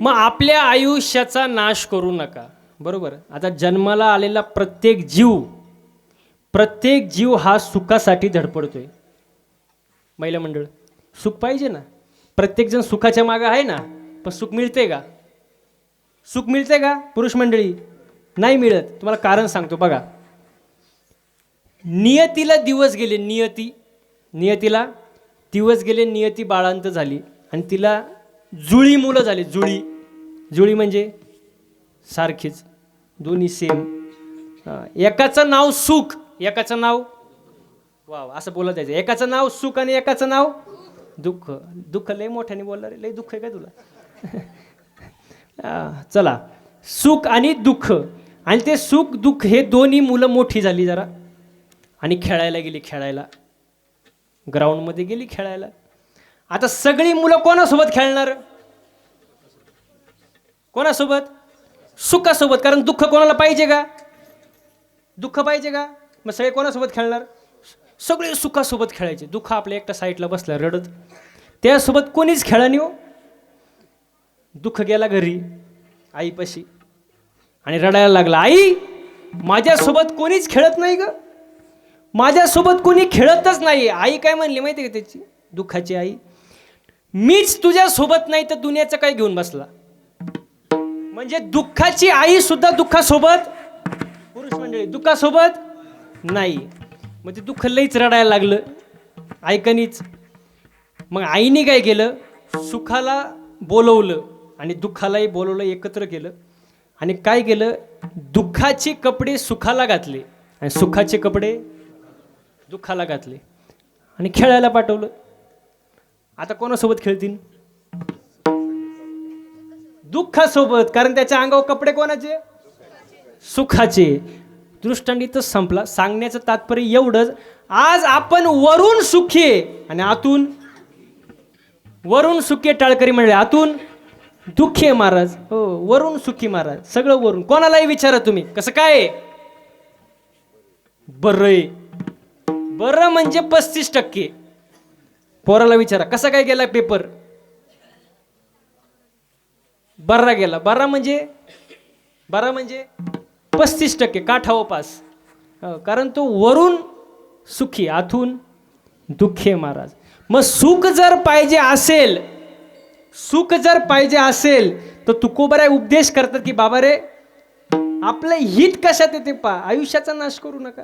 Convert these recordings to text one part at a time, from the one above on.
मग आपल्या आयुष्याचा नाश करू नका. बरोबर? आता जन्माला आलेला प्रत्येक जीव प्रत्येक जीव हा सुखासाठी धडपडतोय. महिला मंडळ सुख पाहिजे ना? प्रत्येकजण सुखाच्या मागं आहे ना? पण सुख मिळते का? सुख मिळते का? पुरुष मंडळी नाही मिळत. तुम्हाला कारण सांगतो बघा. नियतीला दिवस गेले नियती. नियतीला दिवस गेले नियती बाळांत झाली. आणि तिला जुळी मुलं झाली जुळी. जुळी म्हणजे सारखीच. दोन्ही सेम एकाचं नाव सुख एकाचं नाव वा असं बोलत जायचं. एकाचं नाव सुख आणि एकाचं नाव दुःख. दुःख लय मोठ्याने बोलणार लय दुःख आहे का तुला? चला. सुख आणि दुःख. आणि ते सुख दुःख हे दोन्ही मुलं मोठी झाली जरा. आणि खेळायला गेली खेळायला. ग्राउंडमध्ये गेली खेळायला. आता सगळी मुलं कोणासोबत खेळणार? कोणासोबत? सुखासोबत कारण दुःख कोणाला पाहिजे का? दुःख पाहिजे का? मग सगळे कोणासोबत खेळणार? सगळे सुखासोबत खेळायचे. दुःख आपल्या एकटा साईडला बसला रडत. त्यासोबत कोणीच खेळा नाही हो. दुःख गेला घरी आईपाशी. आणि रडायला लागला आई माझ्यासोबत कोणीच खेळत नाही ग. माझ्यासोबत कोणी खेळतच नाही आई काय म्हणली माहिती का त्याची? दुःखाची आई मीच तुझ्यासोबत नाही तर दुनियाचं काय घेऊन बसला? म्हणजे दुःखाची आई सुद्धा दुःखासोबत पुरुष मंडळी दुःखासोबत नाही. मग ते दुःख लईच रडायला लागलं. ऐकणीच. मग आईने काय केलं? सुखाला बोलवलं आणि दुःखालाही बोलवलं एकत्र केलं. आणि काय केलं? दुःखाचे कपडे सुखाला घातले आणि सुखाचे कपडे दुःखाला घातले आणि खेळायला पाठवलं. आता कोणासोबत खेळतील? दुःखासोबत कारण त्याच्या अंगावर कपडे कोणाचे? सुखाचे. दृष्टांतीतच संपला. सांगण्याचं तात्पर्य एवढंच आज आपण वरून सुखी आहे आणि आतून वरून सुखी टाळकरी म्हणले आतून दुःखी महाराज. हो वरून सुखी महाराज. सगळं वरून कोणालाही विचारा तुम्ही. कसं काय? बर बरं आहे. बरं म्हणजे पस्तीस टक्के. पोराला विचारा. कसा काय गेला पेपर बर्रा गेला. बर्रा म्हणजे? बरा म्हणजे पस्तीस टक्के काठावं पास हो, कारण तो वरून सुखी आथून दुःखी महाराज. मग सुख जर पाहिजे असेल सुख जर पाहिजे असेल तर तुकोबराय उपदेश करतात की बाबा रे आपलं हित कशात येते पा? आयुष्याचा नाश करू नका.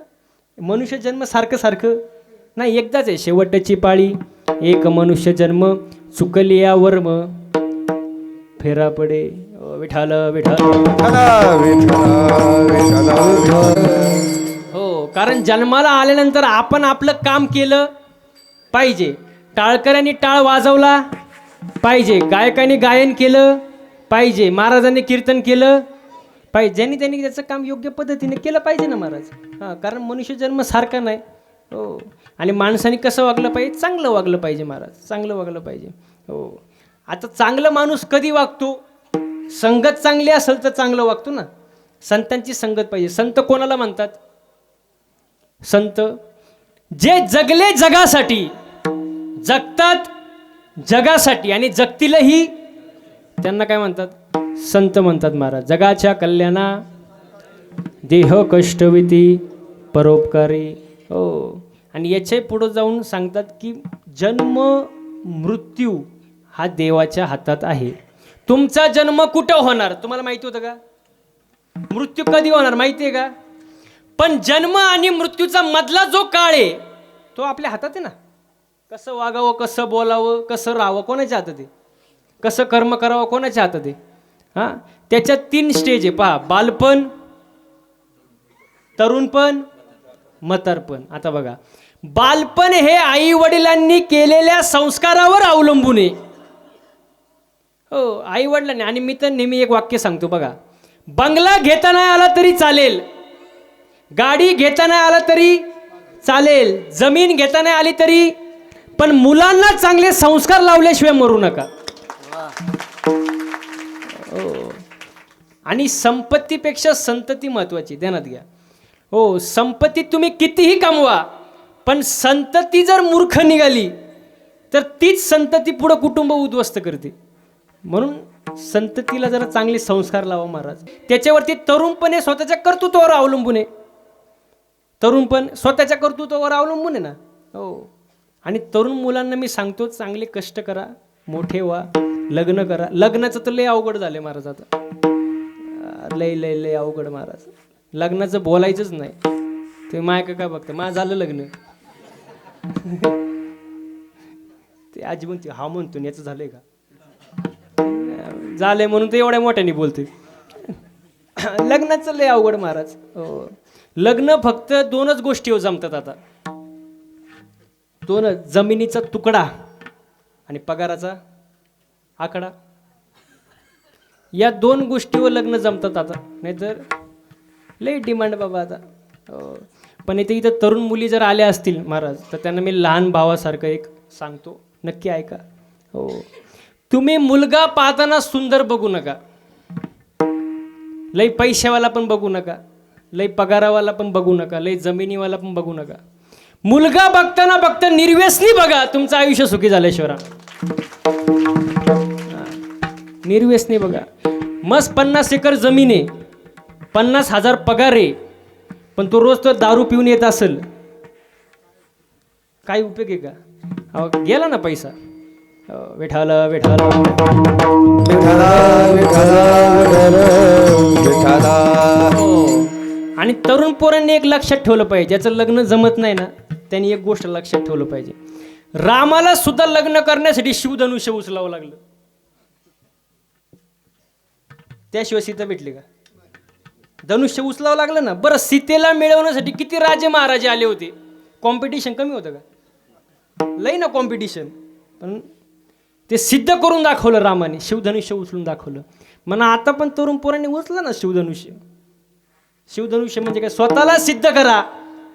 मनुष्य जन्म सारखं सारखं नाही एकदाच आहे. शेवटची पाळी एक मनुष्य जन्म चुकली या वर्म फेरा पडे. विठाल विठाल हो कारण जन्माला आल्यानंतर आपण आपलं काम केलं पाहिजे. टाळकऱ्यांनी टाळ वाजवला पाहिजे. गायकांनी गायन केलं पाहिजे. महाराजांनी कीर्तन केलं पाहिजे. ज्यांनी त्यांनी त्याचं काम योग्य पद्धतीने केलं पाहिजे ना महाराज. हां कारण मनुष्य जन्म सारखा नाही. हो. आणि माणसाने कसं वागलं पाहिजे? चांगलं वागलं पाहिजे महाराज. चांगलं वागलं पाहिजे. हो. आता चांगलं माणूस कधी वागतो? संगत चांगली असेल तर चांगलं वागतो ना. संतांची संगत पाहिजे. संत कोणाला म्हणतात? संत जे जगले जगासाठी जगतात जगासाठी आणि जगतीलही त्यांना काय म्हणतात? संत म्हणतात महाराज. जगाच्या कल्याणा देह कष्टविती परोपकारी. हो. आणि याच्या पुढं जाऊन सांगतात की जन्म मृत्यू हा देवाच्या हातात आहे. तुमचा जन्म कुठं होणार? तुम्हाला माहिती होतं का? मृत्यू कधी होणार माहिती आहे का? पण जन्म आणि मृत्यूचा मधला जो काळ आहे तो आपल्या हातात आहे ना. कसं वागावं कसं बोलावं कसं राहावं कोणाच्या हातात आहे? कसं कर्म करावं कोणाच्या हातात आहे? हां? त्याच्यात तीन स्टेज आहे. पहा बालपण तरुणपण मतारपण आता बघा. बालपण हे आई वडिलांनी केलेल्या संस्कारावर अवलंबून आहे. हो आई वडिलांनी आणि मी तर नेहमी एक वाक्य सांगतो बघा. बंगला घेता नाही आला तरी चालेल. गाडी घेता नाही आला तरी चालेल. जमीन घेता नाही आली तरी पण मुलांना चांगले संस्कार लावल्याशिवाय मरू नका. हो. आणि संपत्तीपेक्षा संतती महत्वाची ध्यानात घ्या. हो संपत्ती तुम्ही कितीही कमवा पण संतती जर मूर्ख निघाली तर तीच संतती पुढं कुटुंब उद्ध्वस्त करते. म्हणून संततीला जरा चांगले संस्कार लावा महाराज. त्याच्यावरती तरुणपणे स्वतःच्या कर्तृत्वावर अवलंबून आहे. तरुण पण स्वतःच्या कर्तृत्वावर अवलंबून आहे ना? हो. आणि तरुण मुलांना मी सांगतो चांगले कष्ट करा मोठे व्हा लग्न करा. लग्नाचं तर लय अवघड झालं महाराज आता. लय लय लय अवघड महाराज. लग्नाचं बोलायचंच नाही. ते माय का काय बघतं? मा झालं लग्न. ते आजी म्हणते हा म्हणतो याचं झालंय का? झालंय म्हणून ते एवढ्या मोठ्याने बोलते. लग्नाचं लय अवघड महाराज. हो लग्न फक्त दोनच गोष्टीवर जमतात आता. दोनच जमिनीचा तुकडा आणि पगाराचा आकडा. या दोन गोष्टीवर लग्न जमतात आता. नाहीतर लई डिमांड बाबा आता. पण इथे इथं तरुण मुली जर आल्या असतील महाराज तर त्यांना मी लहान भावासारखं एक सांगतो. नक्की ऐका. हो तुम्ही मुलगा पाहताना सुंदर बघू नका. लई पैशावाला पण बघू नका. लई पगारावाला पण बघू नका. लई जमिनीवाला पण बघू नका. मुलगा बघताना बघता निर्व्यसनी बघा. तुमचं आयुष्य सुखी झाल्याशिवाय निर्व्यसनी बघा. मस्त पन्नास एकर जमीन आहे. पन्नास हजार पगार आहे. पण तो रोज तो दारू पिऊन येत असेल. काय उपयोग आहे का? अहो, गेला ना पैसा. विठाला विठाला हो. आणि तरुण पोरांनी एक लक्षात ठेवलं पाहिजे. ज्याचं लग्न जमत नाही ना त्यांनी एक गोष्ट लक्षात ठेवलं पाहिजे. रामाला सुद्धा लग्न करण्यासाठी शिवधनुष्य उचलावं लागलं. त्याशिवाय सीता भेटली का? धनुष्य उचलावं लागलं ना बरं सीतेला मिळवण्यासाठी किती राजे महाराजे आले होते? कॉम्पिटिशन कमी होतं का? लई ना कॉम्पिटिशन पण ते सिद्ध करून दाखवलं रामाने शिवधनुष्य उचलून दाखवलं. म्हणा आता पण तरुण पोरांनी उचलं ना शिवधनुष्य. शिवधनुष्य म्हणजे काय? स्वतःला सिद्ध करा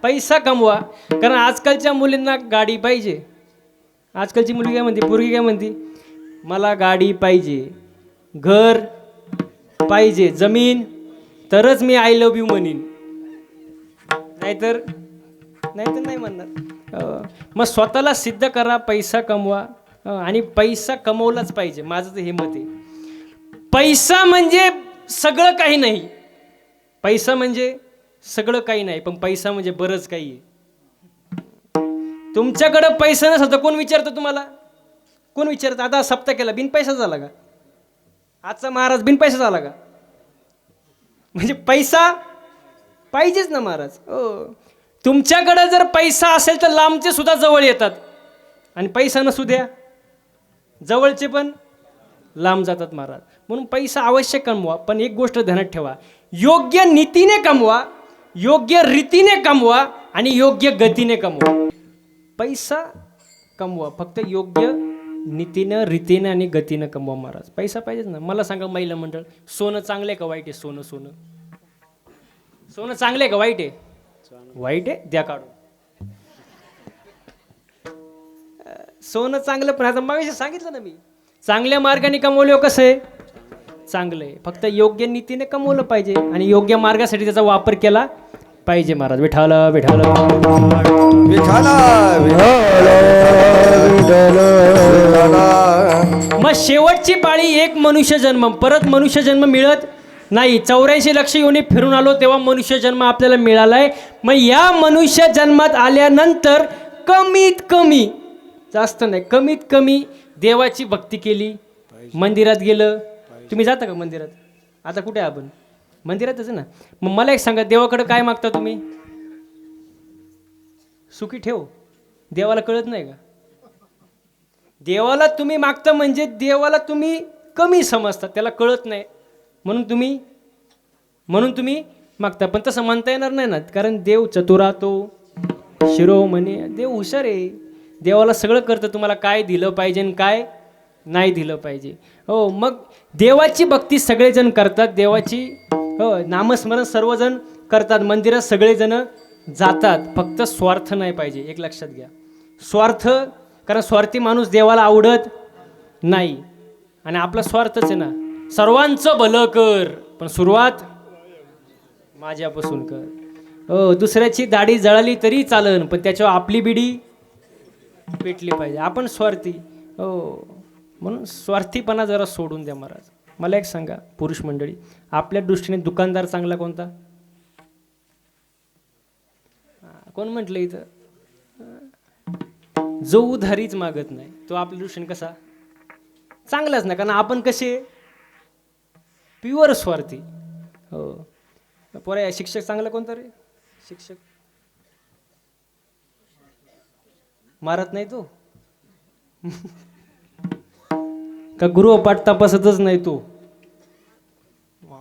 पैसा कमवा. कारण आजकालच्या मुलींना गाडी पाहिजे. आजकालची मुलगी काय म्हणते? पोरगी काय म्हणते? मला गाडी पाहिजे घर पाहिजे जमीन तरच मी आय लव्ह यू म्हणीन. नाहीतर नाहीतर नाही म्हणणार. मग स्वतःला सिद्ध करा पैसा कमवा. आणि पैसा कमवलाच पाहिजे. माझं तर हे मत आहे. पैसा म्हणजे सगळं काही नाही. पैसा म्हणजे सगळं काही नाही पण पैसा म्हणजे बरंच काही आहे. तुमच्याकडं पैसा नसेल कोण विचारतं तुम्हाला? कोण विचारतं? आता सप्ताह केला बिन पैसा झाला का? आजचा महाराज बिन पैसा झाला का? म्हणजे पैसा पाहिजेच ना महाराज. हो. तुमच्याकडं जर पैसा असेल तर लांबचे सुद्धा जवळ येतात. आणि पैसा नसू द्या. जवळचे पण लांब जातात महाराज. म्हणून पैसा आवश्यक कमवा पण एक गोष्ट ध्यानात ठेवा. योग्य नीतीने कमवा योग्य रीतीने कमवा आणि योग्य गतीने कमवा. पैसा कमवा फक्त योग्य नीतीनं रीतीनं आणि गतीनं कमवा महाराज. पैसा पाहिजेच ना. मला सांगा महिला मंडळ सोनं चांगलं आहे का वाईट आहे? सोनं सोनं. सोनं चांगलं आहे का वाईट आहे? वाईट आहे? द्या काढून. सोनं चांगलं पण आता मग सांगितलं ना मी. चांगल्या मार्गाने कमवलं कसं आहे? चांगलं आहे. फक्त योग्य नीतीने कमवलं पाहिजे आणि योग्य मार्गासाठी त्याचा वापर केला पाहिजे महाराज. विठाला विठाला मग शेवटची पाळी एक मनुष्य जन्म परत मनुष्य जन्म मिळत नाही. चौऱ्याऐंशी लक्ष योनी फिरून आलो तेव्हा मनुष्य जन्म आपल्याला मिळालाय. मग या मनुष्य जन्मात आल्यानंतर कमीत कमी जास्त नाही. कमीत कमी देवाची भक्ती केली मंदिरात गेलं. तुम्ही जाता का मंदिरात? आता कुठे आपण? मंदिरातच ना. मग मला एक सांगा देवाकडे काय मागता तुम्ही? सुखी ठेव. देवाला कळत नाही का? देवाला तुम्ही मागता म्हणजे देवाला तुम्ही कमी समजता. त्याला कळत नाही. म्हणून तुम्ही म्हणून तुम्ही मागता. पण तसं म्हणता येणार नाही ना. कारण देव चतुरा तो शिरोमणी देव हुशार आहे. देवाला सगळं करतं तुम्हाला काय दिलं पाहिजे आणि काय नाही दिलं पाहिजे. हो मग देवाची भक्ती सगळेजण करतात देवाची हो नामस्मरण सर्वजण करतात मंदिरात सगळेजण जातात. फक्त स्वार्थ नाही पाहिजे एक लक्षात घ्या. स्वार्थ कारण स्वार्थी माणूस देवाला आवडत नाही. आणि आपला स्वार्थच आहे ना सर्वांचं भलं कर पण सुरुवात माझ्यापासून कर. हो दुसऱ्याची दाढी जळाली तरी चालन पण त्याच्यावर आपली बिडी पेटली पाहिजे. आपण स्वार्थी. हो. म्हणून स्वार्थीपणा जरा सोडून द्या महाराज. मला एक सांगा पुरुष मंडळी. आपल्या दृष्टीने दुकानदार चांगला कोणता? कोण म्हटलं इथं? जो उधारीच मागत नाही तो आपल्या दृष्टीने कसा? चांगलाच नाही कारण आपण कसे? प्युअर स्वार्थी. हो. पोरा शिक्षक चांगला कोणता रे? शिक्षक? मारत नाही तो? का गृहपाठ तपासतच नाही तो?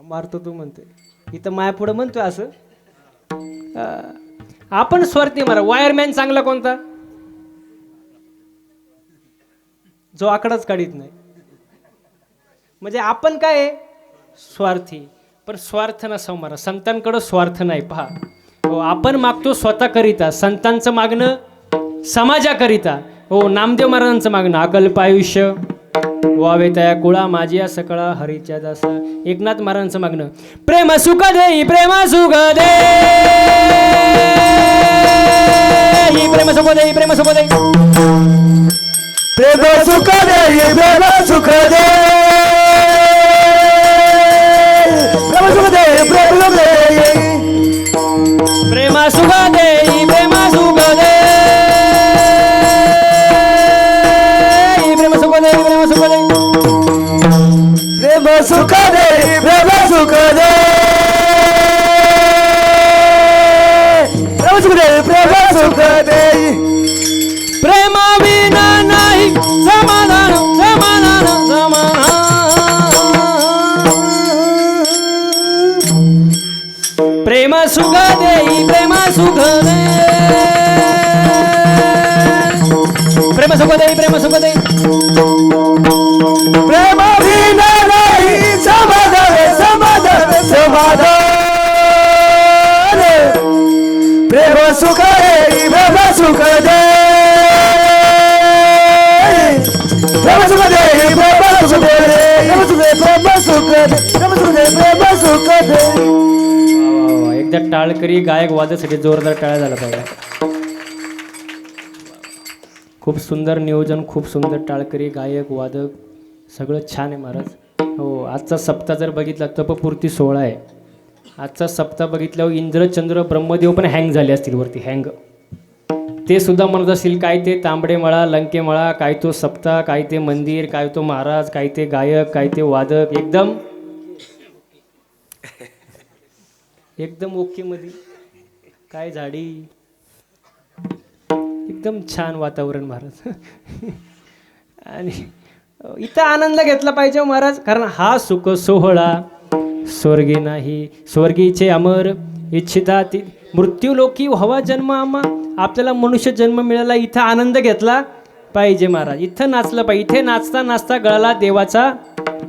मारतो तू म्हणते. इथं माया पुढं म्हणतोय असं. आपण स्वार्थी मारा. वायरमॅन चांगला कोणता? जो आकडाच काढीत नाही. म्हणजे आपण काय आहे? स्वार्थी. पण स्वार्थ नसावं मारा. संतांकडं स्वार्थ नाही पहा. हो आपण मागतो स्वतः करिता संतांचं मागणं समाजाकरिता. हो नामदेव महाराजांचं मागणं अकल्प आयुष्य. वावे तया कुळा माझी सकळा हरीच्या दासा. एकनाथ महाराजांचं मागणं. प्रेम सुख देई प्रेम सुख दे प्रेम सुख देई प्रेम सुख दे प्रेम सुख दे प्रेम सुख दे प्रेम सुख दे प्रेम सुख दे सुख दे प्रेम सुख दे। प्रेम सुख दे प्रेम सुख दे। प्रेम विना नाही समाधान समाधान समाधान। प्रेम सुख देई प्रेम सुख दे। प्रेम सुख दे वा, टाळकरी गायक वादासाठी जोरदार टाळ्या झाला पाहिजे खूप सुंदर नियोजन खूप सुंदर टाळकरी गायक वादक सगळं छान आहे महाराज. हो आजचा सप्ताह जर बघितला तपपूर्ती सोहळा आहे. आजचा सप्ताह बघितल्यावर इंद्रचंद्र ब्रह्मदेव पण हँग झाले असतील वरती हँग ते सुद्धा म्हणत असतील काय ते तांबडे मळा लंके मळा काय तो सप्ताह काय ते मंदिर काय तो महाराज काय ते गायक काय ते वादक एकदम एकदम ओके मध्ये. काय झाडी? एकदम छान वातावरण महाराज. आणि इथं आनंद घेतला पाहिजे हो महाराज. कारण हा सुख सोहळा स्वर्गी नाही. स्वर्गीचे अमर इच्छिता ती मृत्यू लोकी व्हावा जन्म आम्हा. आपल्याला मनुष्य जन्म मिळाला इथं आनंद घेतला पाहिजे महाराज. इथं नाचलं पाहिजे. इथे नाचता नाचता गळाला देवाचा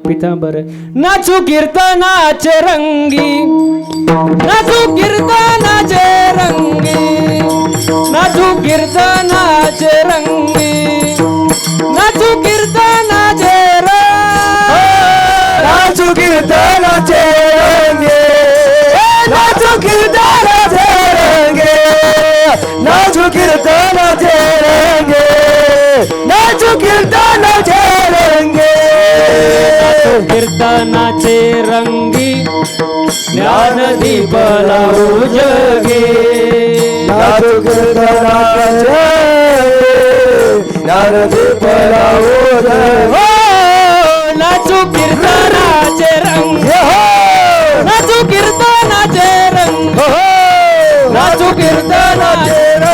पितांबर। नाचू कीर्तनाचे रंगी। नाचू कीर्तनाचे रंगी। नाचू कीर्तनाचे रंगी। नाचू कीर्तनाचे नाचू कीर्तनाचे रंगे। नाचू कीर्तनाचे रंगे। नाचू कीर्तनाचे रंगे। नाचू कीर्तनाचे कीर्तनाचे रंगी ज्ञानदीप लावू जगे. नाचू कीर्तनाचे ज्ञानदीप लावू जगे नाचू कीर्तनाचे रंग. नाचू कीर्तनाचे रंग. नाचू कीर्तनाचे रंग.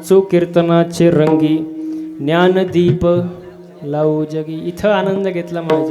नाचो कीर्तनाचे रंगी ज्ञानदीप लावू जगी. इथं आनंद घेतला माझ्या.